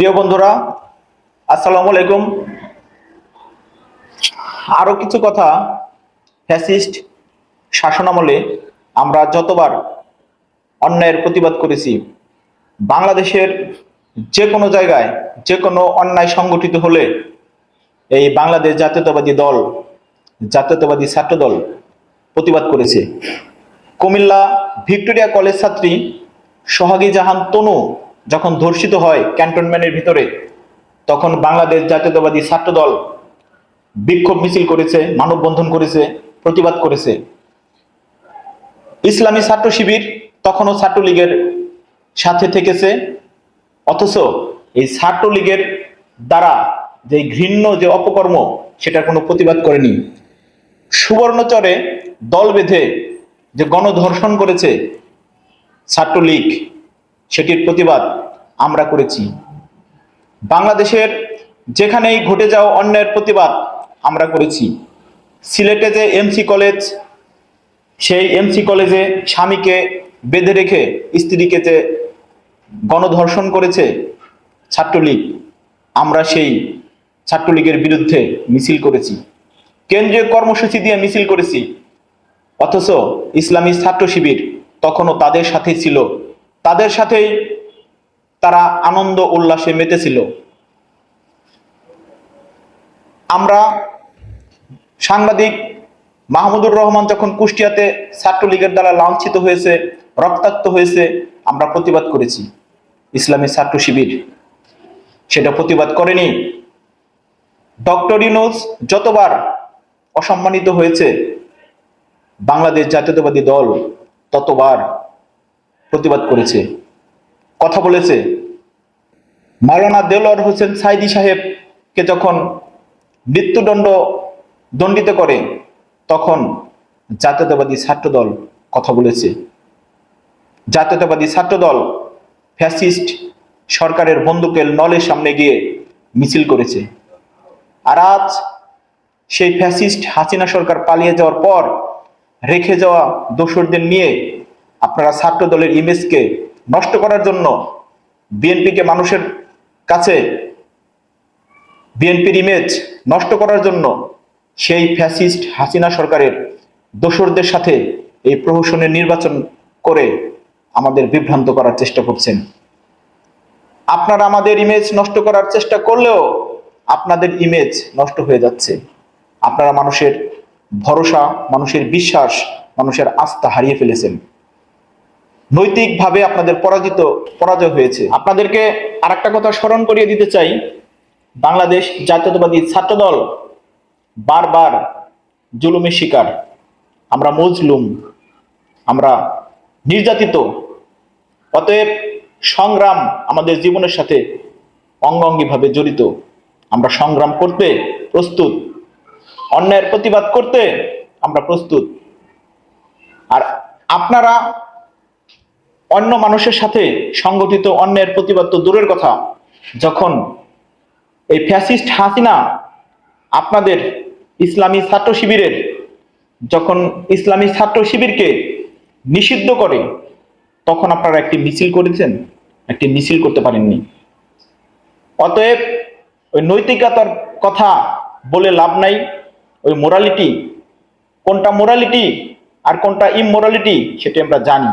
প্রিয় বন্ধুরা, আসসালামু আলাইকুম। আরও কিছু কথা ফ্যাসিস্ট শাসনামলে আমরা যতবার অন্যায়ের প্রতিবাদ করেছি, বাংলাদেশের যে কোনো জায়গায় যে কোনো অন্যায় সংগঠিত হলে এই বাংলাদেশ জাতীয়তাবাদী দল, জাতীয়তাবাদী ছাত্র দল প্রতিবাদ করেছে। কুমিল্লা ভিক্টোরিয়া কলেজ ছাত্রী সোহাগী জাহান তনু যখন ধর্ষিত হয় ক্যান্টনমেন্টের ভিতরে, তখন বাংলাদেশ জাতীয়তাবাদী ছাত্র দল বিক্ষোভ মিছিল করেছে, মানববন্ধন করেছে, প্রতিবাদ করেছে। ইসলামী ছাত্র শিবির তখনও ছাত্রলীগের সাথে থেকেছে, অথচ এই ছাত্রলীগের দ্বারা যে ঘৃণ্য, যে অপকর্ম, সেটার কোনো প্রতিবাদ করেনি। সুবর্ণচরে দল বেঁধে যে গণধর্ষণ করেছে ছাত্রলীগ, সেটির প্রতিবাদ আমরা করেছি। বাংলাদেশের যেখানেই ঘটে যাওয়া অন্যায়ের প্রতিবাদ, আমরা করেছি। সিলেটে যে এমসি কলেজ সেই এমসি কলেজে স্বামীকে বেঁধে রেখে স্ত্রীকে যে গণধর্ষণ করেছে ছাত্রলীগ, আমরা সেই ছাত্রলীগের বিরুদ্ধে মিছিল করেছি। কেন্দ্রীয় কর্মসূচি দিয়ে মিছিল করেছি। অথচ ইসলামী ছাত্র শিবির তখনও তাদের সাথে ছিল। তাদের সাথেই তারা আনন্দ উল্লাসে মেতেছিল। আমরা সাংবাদিক মাহমুদুর রহমান যখন কুষ্টিয়াতে ছাত্রলীগের দ্বারা লাঞ্ছিত হয়েছে, রক্তাক্ত হয়েছে, আমরা প্রতিবাদ করেছি। ইসলামী ছাত্র শিবির সেটা প্রতিবাদ করেনি। ডক্টর ইউনুস যতবার অসম্মানিত হয়েছে, বাংলাদেশ জাতীয়তাবাদী দল ততবার প্রতিবাদ করেছে। কথা বলেছে। মাওলানা দেলোয়ার হোসেন সাইদি সাহেবকে যখন মৃত্যুদণ্ড দণ্ডিত করে, তখন জাতীয়তাবাদী ছাত্রদল কথা বলেছে। জাতীয়তাবাদী ছাত্রদল ফ্যাসিস্ট সরকারের বন্দুকের নলের সামনে গিয়ে মিছিল করেছে। আর আজ সেই ফ্যাসিস্ট হাসিনা সরকার পালিয়ে যাওয়ার পর রেখে যাওয়া দোসরদের নিয়ে আপনারা ছাত্র দলের ইমেজকে নষ্ট করার জন্য বিএনপিকে মানুষের কাছে বিএনপির ইমেজ নষ্ট করার জন্য সেই ফ্যাসিস্ট হাসিনা সরকারের দোসরদের সাথে এই প্রহসনের নির্বাচন করে আমাদের বিভ্রান্ত করার চেষ্টা করছেন। আপনারা আমাদের ইমেজ নষ্ট করার চেষ্টা করলেও আপনাদের ইমেজ নষ্ট হয়ে যাচ্ছে। আপনারা মানুষের ভরসা, মানুষের বিশ্বাস, মানুষের আস্থা হারিয়ে ফেলেছেন। নৈতিকভাবে আপনাদের পরাজিত, পরাজয় হয়েছে। আপনাদেরকে আর একটা কথা স্মরণ করিয়ে দিতে চাই। বাংলাদেশ জাতীয়তাবাদী ছাত্রদল বারবার জুলুমের শিকার। আমরা মজলুম, আমরা নির্যাতিত। অতএব সংগ্রাম আমাদের জীবনের সাথে অঙ্গাঙ্গিভাবে জড়িত। আমরা সংগ্রাম করতে প্রস্তুত। অন্যায়ের প্রতিবাদ করতে আমরা প্রস্তুত। আর আপনারা অন্য মানুষের সাথে সংগঠিত অন্যায়ের প্রতিবাদ তো দূরের কথা। যখন এই ফ্যাসিস্ট হাসিনা আপনাদের ইসলামী ছাত্র শিবিরের, যখন ইসলামী ছাত্র শিবিরকে নিষিদ্ধ করে, তখন আপনারা একটি মিছিল করেছেন? একটি মিছিল করতে পারেননি। অতএব ওই নৈতিকতার কথা বলে লাভ নাই। ওই মোরালিটি কোনটা মোরালিটি আর কোনটা ইমোরালিটি সেটি আমরা জানি।